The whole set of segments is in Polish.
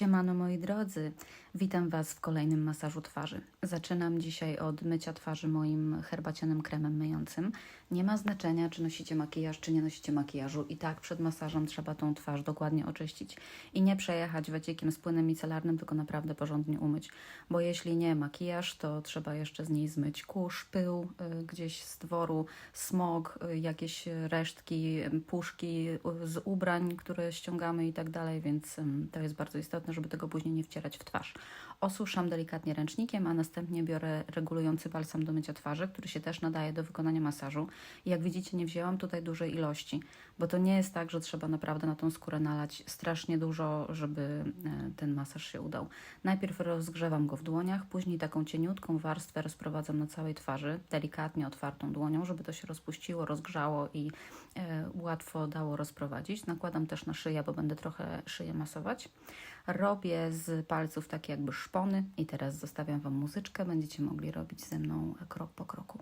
Siemano moi drodzy, witam Was w kolejnym masażu twarzy. Zaczynam dzisiaj od mycia twarzy moim herbacianym kremem myjącym. Nie ma znaczenia, czy nosicie makijaż, czy nie nosicie makijażu. I tak przed masażem trzeba tą twarz dokładnie oczyścić i nie przejechać wyciekiem z płynem micelarnym, tylko naprawdę porządnie umyć. Bo jeśli nie makijaż, to trzeba jeszcze z niej zmyć kurz, pył y, gdzieś z dworu, smog, y, jakieś resztki, y, puszki y, z ubrań, które ściągamy i tak dalej, więc ym, to jest bardzo istotne, żeby tego później nie wcierać w twarz. Osuszam delikatnie ręcznikiem, a następnie biorę regulujący balsam do mycia twarzy, który się też nadaje do wykonania masażu. I jak widzicie, nie wzięłam tutaj dużej ilości, bo to nie jest tak, że trzeba naprawdę na tą skórę nalać strasznie dużo, żeby e, ten masaż się udał. Najpierw rozgrzewam go w dłoniach, później taką cieniutką warstwę rozprowadzam na całej twarzy, delikatnie otwartą dłonią, żeby to się rozpuściło, rozgrzało i e, łatwo dało rozprowadzić. Nakładam też na szyję, bo będę trochę szyję masować. Robię z palców takie jakby szpony i teraz zostawiam Wam muzyczkę, będziecie mogli robić ze mną krok po kroku.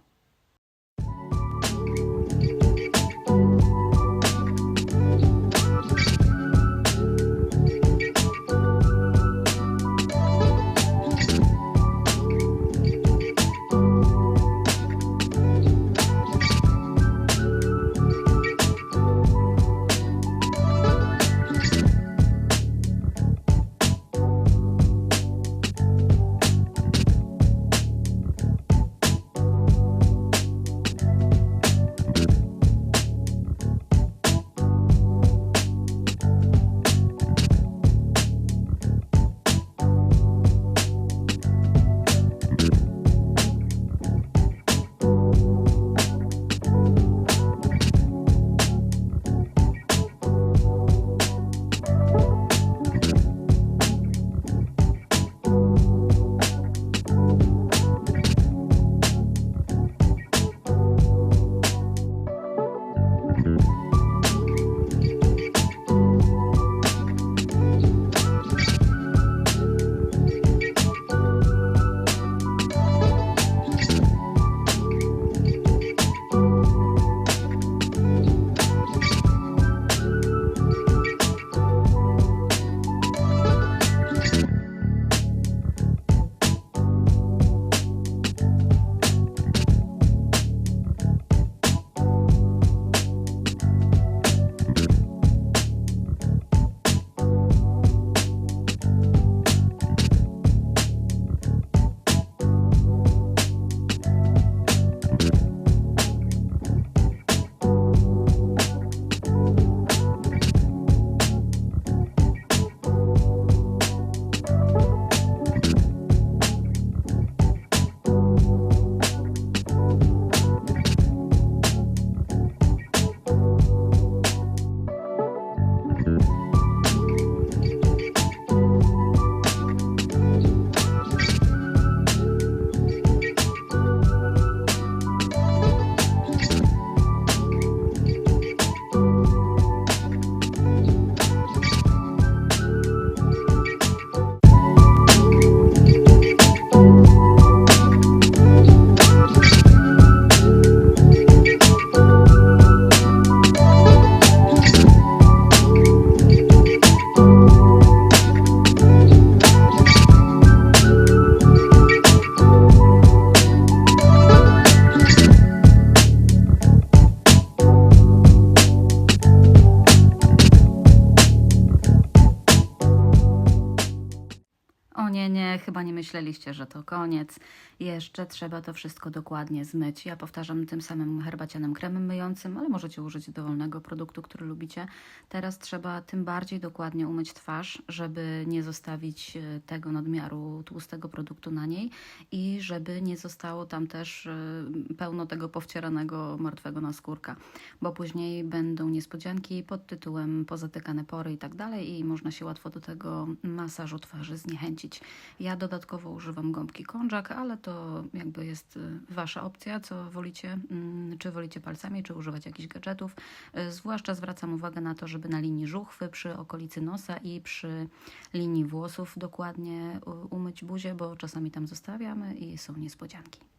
Chyba nie myśleliście, że to koniec. Jeszcze trzeba to wszystko dokładnie zmyć. Ja powtarzam tym samym herbacianym kremem myjącym, ale możecie użyć dowolnego produktu, który lubicie. Teraz trzeba tym bardziej dokładnie umyć twarz, żeby nie zostawić e, tego nadmiaru tłustego produktu na niej i żeby nie zostało tam też e, pełno tego powcieranego martwego naskórka, bo później będą niespodzianki pod tytułem pozatykane pory i tak dalej i można się łatwo do tego masażu twarzy zniechęcić. Ja dodatkowo używam gąbki konżak, ale to jakby jest y, wasza opcja, co wolicie, mm, czy wolicie palcami, czy używać jakichś gadżetów. Y, Zwłaszcza zwracam uwagę na to, żeby na linii żuchwy, przy okolicy nosa i przy linii włosów dokładnie y, umyć buzię, bo czasami tam zostawiamy i są niespodzianki.